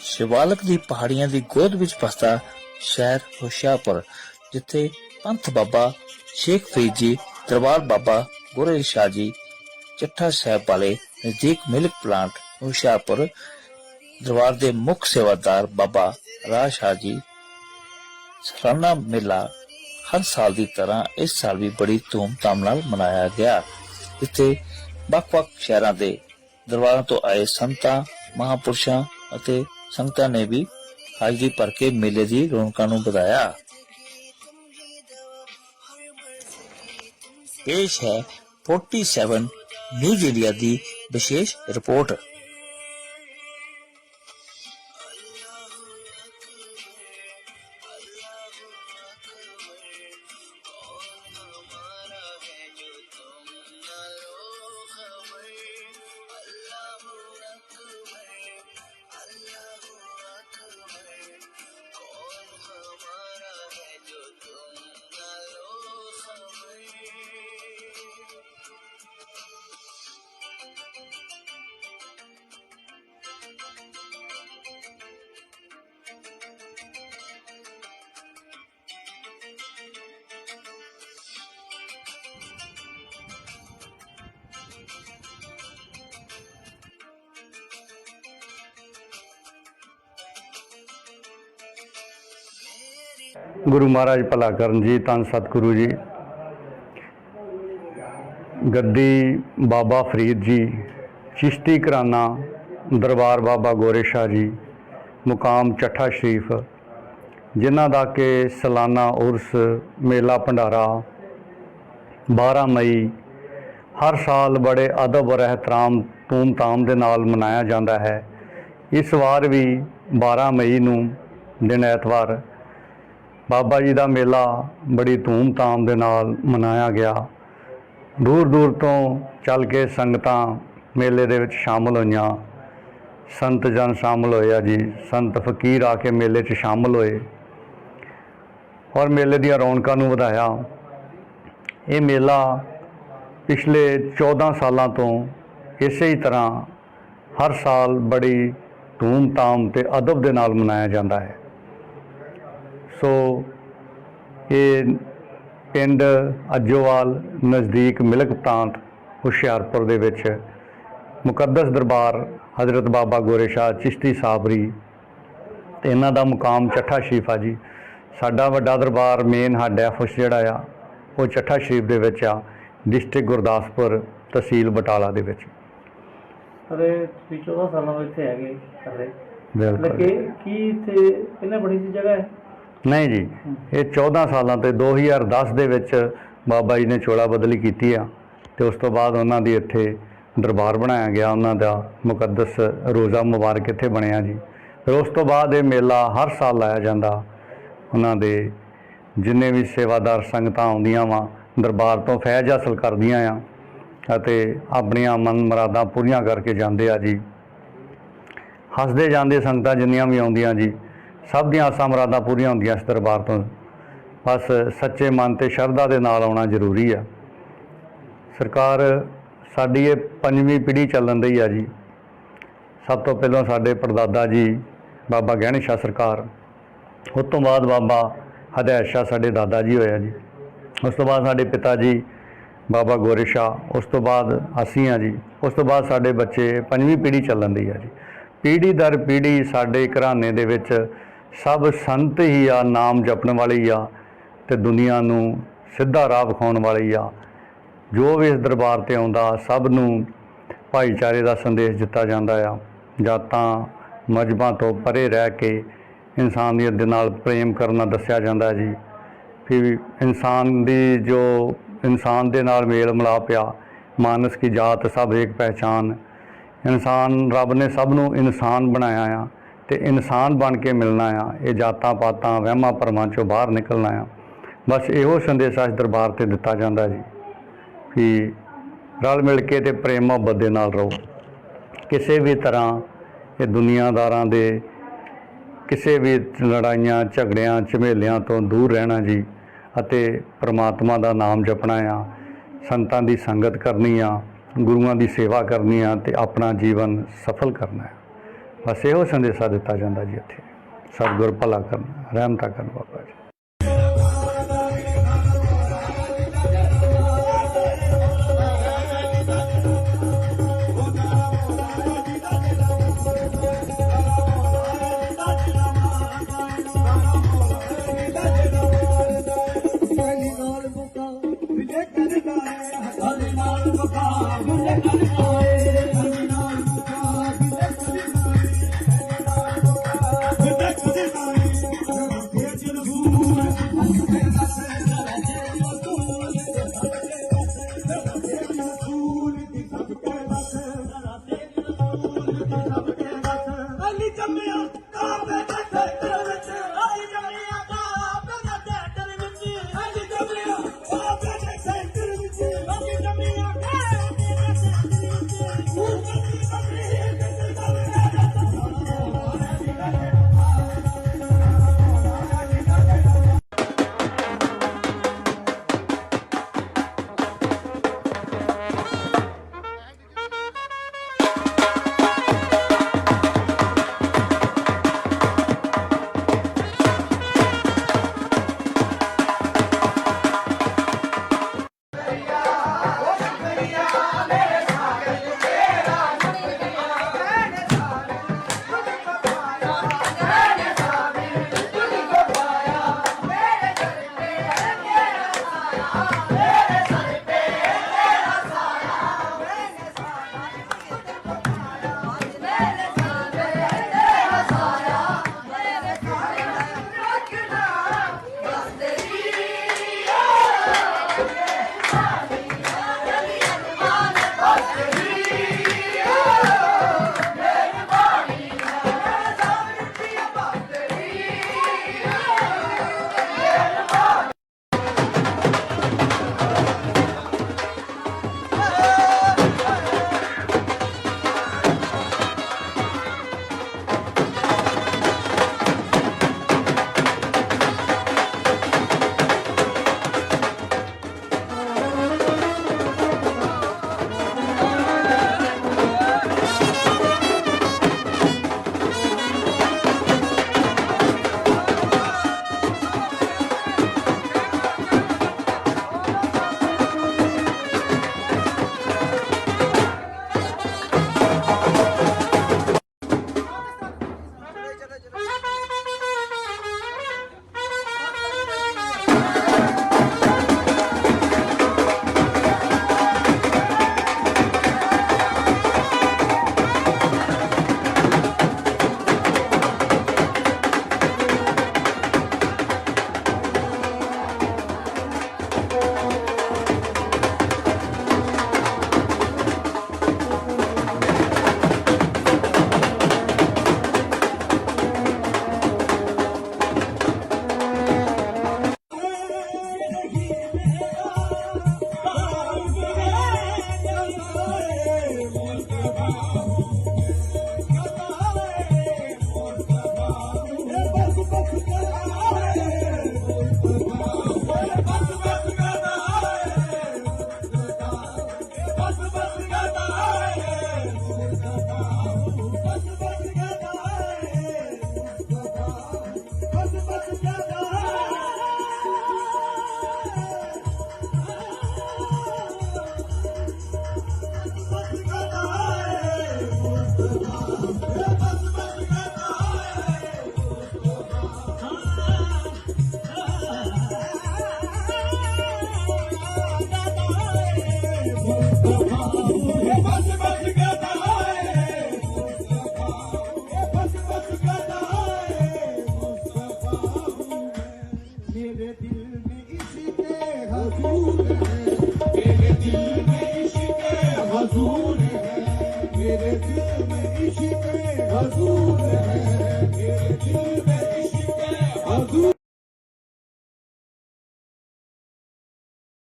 ਸ਼ਿਵਾਲਕ ਦੀ ਪਹਾੜੀਆਂ ਦੀ ਗੋਦ ਵਿੱਚ ਵਸਦਾ ਸ਼ਹਿਰ ਹੁਸ਼ਿਆਰਪੁਰ, ਜਿੱਥੇ ਪੰਥ ਬਾਬਾ ਸ਼ੇਖ ਫਰੀਦ ਜੀ, ਦਰਬਾਰ ਬਾਬਾ ਗੋਰੇ ਸ਼ਾਹ ਜੀ, ਚੱਠਾ ਸਾਹਿਬ ਵਾਲੇ ਨਜ਼ਦੀਕ ਮਿਲਕ ਪਲਾਂਟ ਹੁਸ਼ਿਆਰਪੁਰ, ਦਰਬਾਰ ਦੇ ਮੁੱਖ ਸੇਵਾਦਾਰ ਬਾਬਾ ਰਾਜ ਸ਼ਾਹ ਜੀ, ਸਾਲਾਨਾ ਮੇਲਾ ਹਰ ਸਾਲ ਦੀ ਤਰ੍ਹਾਂ ਇਸ ਸਾਲ ਵੀ ਬੜੀ ਧੂਮ ਧਾਮ ਨਾਲ ਮਨਾਇਆ ਗਿਆ ਇੱਥੇ ਵੱਖ-ਵੱਖ ਸ਼ਹਿਰਾਂ ਦੇ ਦਰਬਾਰਾਂ ਤੋਂ ਆਏ ਸੰਤਾਂ, ਮਹਾਪੁਰਸ਼ਾਂ ਅਤੇ ਸੰਗਤਾਂ ਨੇ ਵੀ ਹਾਜ਼ਰੀ ਭਰ ਕੇ ਮੇਲੇ ਦੀ ਰੌਣਕਾਂ ਨੂੰ ਵਧਾਇਆ। ਪੇਸ਼ ਹੈ 47 ਨਿਊਜ਼ ਇੰਡੀਆ ਦੀ ਵਿਸ਼ੇਸ਼ ਰਿਪੋਰਟ। ਗੁਰੂ ਮਹਾਰਾਜ ਭਲਾ ਕਰਨ ਜੀ, ਧੰਨ ਸਤਿਗੁਰੂ ਜੀ। ਗੱਦੀ ਬਾਬਾ ਫਰੀਦ ਜੀ, ਚਿਸ਼ਤੀ ਕਰਾਨਾ ਦਰਬਾਰ ਬਾਬਾ ਗੋਰੇ ਸ਼ਾਹ ਜੀ, ਮੁਕਾਮ ਚੱਠਾ ਸ਼ਰੀਫ, ਜਿਨ੍ਹਾਂ ਦਾ ਕਿ ਸਾਲਾਨਾ ਉਰਸ ਮੇਲਾ ਭੰਡਾਰਾ 12 ਮਈ ਹਰ ਸਾਲ ਬੜੇ ਅਦਬ ਔਰ ਇਹਤਰਾਮ ਧੂਮ-ਧਾਮ ਦੇ ਨਾਲ ਮਨਾਇਆ ਜਾਂਦਾ ਹੈ। ਇਸ ਵਾਰ ਵੀ 12 ਮਈ ਨੂੰ ਦਿਨ ਐਤਵਾਰ ਬਾਬਾ ਜੀ ਦਾ ਮੇਲਾ ਬੜੀ ਧੂਮ-ਧਾਮ ਦੇ ਨਾਲ ਮਨਾਇਆ ਗਿਆ। ਦੂਰ ਦੂਰ ਤੋਂ ਚੱਲ ਕੇ ਸੰਗਤਾਂ ਮੇਲੇ ਦੇ ਵਿੱਚ ਸ਼ਾਮਲ ਹੋਈਆਂ। ਸੰਤ ਜਨ ਸ਼ਾਮਲ ਹੋਇਆ ਜੀ। ਸੰਤ ਫਕੀਰ ਆ ਕੇ ਮੇਲੇ 'ਚ ਸ਼ਾਮਲ ਹੋਏ। ਔਰ ਮੇਲੇ ਦੀਆਂ ਰੌਣਕਾਂ ਨੂੰ ਵਧਾਇਆ। ਇਹ ਮੇਲਾ ਪਿਛਲੇ 14 ਸਾਲਾਂ ਤੋਂ ਇਸੇ ਹੀ ਤਰ੍ਹਾਂ ਹਰ ਸਾਲ ਬੜੀ ਧੂਮ-ਧਾਮ ਤੇ ਅਦਬ ਦੇ ਨਾਲ ਮਨਾਇਆ ਜਾਂਦਾ ਹੈ। ਸੋ ਇਹ ਪਿੰਡ ਅੱਜੋਵਾਲ ਨਜ਼ਦੀਕ ਮਿਲਕ ਪ੍ਰਾਂਤ ਹੁਸ਼ਿਆਰਪੁਰ ਦੇ ਵਿੱਚ ਮੁਕੱਦਸ ਦਰਬਾਰ ਹਜ਼ਰਤ ਬਾਬਾ ਗੋਰੇ ਸ਼ਾਹ ਚਿਸ਼ਤੀ ਸਾਬਰੀ ਤੇ ਇਹਨਾਂ ਦਾ ਮੁਕਾਮ ਚੱਠਾ ਸ਼ਰੀਫ ਆ ਜੀ। ਸਾਡਾ ਵੱਡਾ ਦਰਬਾਰ ਮੇਨ ਹੱਡ ਆਫਿਸ ਜਿਹੜਾ ਆ ਉਹ ਚੱਠਾ ਸ਼ਰੀਫ ਦੇ ਵਿੱਚ ਆ ਡਿਸਟ੍ਰਿਕਟ ਗੁਰਦਾਸਪੁਰ ਤਹਿਸੀਲ ਬਟਾਲਾ ਦੇ ਵਿੱਚ। ਅਰੇ ਤੁਸੀਂ 14 ਸਾਲਾਂ ਤੋਂ ਇੱਥੇ ਹੈਗੇ ਕਰ ਰਹੇ ਬਿਲਕੁਲ। ਕੀ ਇੱਥੇ ਪਹਿਲਾਂ ਬੜੀ ਸੀ ਜਗ੍ਹਾ ਹੈ ਨਹੀਂ ਜੀ, ਇਹ 14 ਸਾਲਾਂ ਤੇ 2010 ਦੇ ਵਿੱਚ ਬਾਬਾ ਜੀ ਨੇ ਚੋਲਾ ਬਦਲੀ ਕੀਤੀ ਆ ਤੇ ਉਸ ਤੋਂ ਬਾਅਦ ਉਹਨਾਂ ਦੀ ਇੱਥੇ ਦਰਬਾਰ ਬਣਾਇਆ ਗਿਆ, ਉਹਨਾਂ ਦਾ ਮੁਕੱਦਸ ਰੋਜ਼ਾ ਮੁਬਾਰਕ ਇੱਥੇ ਬਣਿਆ ਜੀ। ਫਿਰ ਉਸ ਤੋਂ ਬਾਅਦ ਇਹ ਮੇਲਾ ਹਰ ਸਾਲ ਲਾਇਆ ਜਾਂਦਾ, ਉਹਨਾਂ ਦੇ ਜਿੰਨੇ ਵੀ ਸੇਵਾਦਾਰ ਸੰਗਤਾਂ ਆਉਂਦੀਆਂ ਵਾ, ਦਰਬਾਰ ਤੋਂ ਫੈਜ਼ ਹਾਸਲ ਕਰਦੀਆਂ ਆ ਅਤੇ ਆਪਣੀਆਂ ਮਨ ਮੁਰਾਦਾਂ ਪੂਰੀਆਂ ਕਰਕੇ ਜਾਂਦੇ ਆ ਜੀ। ਹੱਸਦੇ ਜਾਂਦੇ ਸੰਗਤਾਂ ਜਿੰਨੀਆਂ ਵੀ ਆਉਂਦੀਆਂ ਜੀ ਸਭ ਦੀਆਂ ਆਸਾਂ ਮੁਰਾਦਾਂ ਪੂਰੀਆਂ ਹੁੰਦੀਆਂ ਇਸ ਦਰਬਾਰ ਤੋਂ। ਬਸ ਸੱਚੇ ਮਨ ਤੇ ਸ਼ਰਧਾ ਦੇ ਨਾਲ ਆਉਣਾ ਜ਼ਰੂਰੀ ਆ। ਸਰਕਾਰ ਸਾਡੀ ਇਹ ਪੰਜਵੀਂ ਪੀੜ੍ਹੀ ਚੱਲਣ ਦੀ ਆ ਜੀ। ਸਭ ਤੋਂ ਪਹਿਲਾਂ ਸਾਡੇ ਪੜਦਾਦਾ ਜੀ, ਬਾਬਾ ਗਹਿਣੇ ਸ਼ਾਹ ਸਰਕਾਰ। ਉਸ ਤੋਂ ਬਾਅਦ ਬਾਬਾ ਹਦੈਤ ਸ਼ਾਹ ਸਾਡੇ ਦਾਦਾ ਜੀ ਹੋਇਆ ਜੀ। ਉਸ ਤੋਂ ਬਾਅਦ ਸਾਡੇ ਪਿਤਾ ਜੀ, ਬਾਬਾ ਗੋਰੇ ਸ਼ਾਹ। ਉਸ ਤੋਂ ਬਾਅਦ ਅਸੀਂ ਆ ਜੀ। ਉਸ ਤੋਂ ਬਾਅਦ ਸਾਡੇ ਬੱਚੇ ਪੰਜਵੀਂ ਪੀੜ੍ਹੀ ਚੱਲਣ ਦੀ ਆ ਜੀ। ਪੀੜ੍ਹੀ ਦਰ ਪੀੜ੍ਹੀ ਸਾਡੇ ਘਰਾਣੇ ਦੇ ਵਿੱਚ ਸਭ ਸੰਤ ਹੀ ਆ, ਨਾਮ ਜਪਣ ਵਾਲੇ ਆ ਤੇ ਦੁਨੀਆ ਨੂੰ ਸਿੱਧਾ ਰਾਹ ਵਿਖਾਉਣ ਵਾਲੇ ਆ। ਜੋ ਵੀ ਇਸ ਦਰਬਾਰ ਤੇ ਆਉਂਦਾ, ਸਭ ਨੂੰ ਭਾਈਚਾਰੇ ਦਾ ਸੰਦੇਸ਼ ਦਿੱਤਾ ਜਾਂਦਾ ਆ। ਜਾਤਾਂ ਮਜਬਾਂ ਤੋਂ ਪਰੇ ਰਹਿ ਕੇ ਇਨਸਾਨੀਅਤ ਦੇ ਨਾਲ ਪ੍ਰੇਮ ਕਰਨਾ ਦੱਸਿਆ ਜਾਂਦਾ ਜੀ। ਕਿ ਇਨਸਾਨ ਦੀ ਜੋ, ਇਨਸਾਨ ਦੇ ਨਾਲ ਮੇਲ ਮਿਲਾਪ ਆ, ਮਾਨਸ ਕੀ ਜਾਤ ਸਭ ਇੱਕ ਪਹਿਚਾਨ। ਇਨਸਾਨ ਰੱਬ ਨੇ ਸਭ ਨੂੰ ਇਨਸਾਨ ਬਣਾਇਆ ਆ। ਤੇ ਇਨਸਾਨ ਬਣ ਕੇ ਮਿਲਣਾ ਆ, ਇਹ ਜਾਤਾਂ ਪਾਤਾਂ, ਵਹਿਮਾਂ ਭਰਮਾਂ ਚੋਂ ਬਾਹਰ ਨਿਕਲਣਾ ਆ। ਬਸ ਇਹੋ ਸੰਦੇਸ਼ ਅੱਜ ਦਰਬਾਰ ਤੇ ਦਿੱਤਾ ਜਾਂਦਾ ਜੀ ਕਿ ਰਲ ਮਿਲ ਕੇ ਤੇ ਪ੍ਰੇਮ ਮੁਹੱਬਤ ਦੇ ਨਾਲ ਰਹੋ। ਕਿਸੇ ਵੀ ਤਰ੍ਹਾਂ ਇਹ ਦੁਨੀਆਦਾਰਾਂ ਦੇ ਕਿਸੇ ਵੀ ਲੜਾਈਆਂ, ਝਗੜਿਆਂ, ਝਮੇਲਿਆਂ ਤੋਂ ਦੂਰ ਰਹਿਣਾ ਜੀ ਅਤੇ ਪ੍ਰਮਾਤਮਾ ਦਾ ਨਾਮ ਜਪਣਾ ਆ, ਸੰਤਾਂ ਦੀ ਸੰਗਤ ਕਰਨੀ ਆ, ਗੁਰੂਆਂ ਦੀ ਸੇਵਾ ਕਰਨੀ ਆ ਤੇ ਆਪਣਾ ਜੀਵਨ ਸਫਲ ਕਰਨਾ ਹੈ ਬਸ ਇਹੋ ਸੰਦੇਸ਼ਾ ਦਿੱਤਾ ਜਾਂਦਾ ਜੀ ਇੱਥੇ। ਸਤਿਗੁਰ ਭਲਾ ਕਰਨ, ਰਹਿਮਤਾ ਕਰਨ ਬਾਬਾ ਜੀ। ਹਲੀ ਨਾਲ Ali Jamia, come and take मेरे हजूर है मेरे दिल में इश्क हजूर है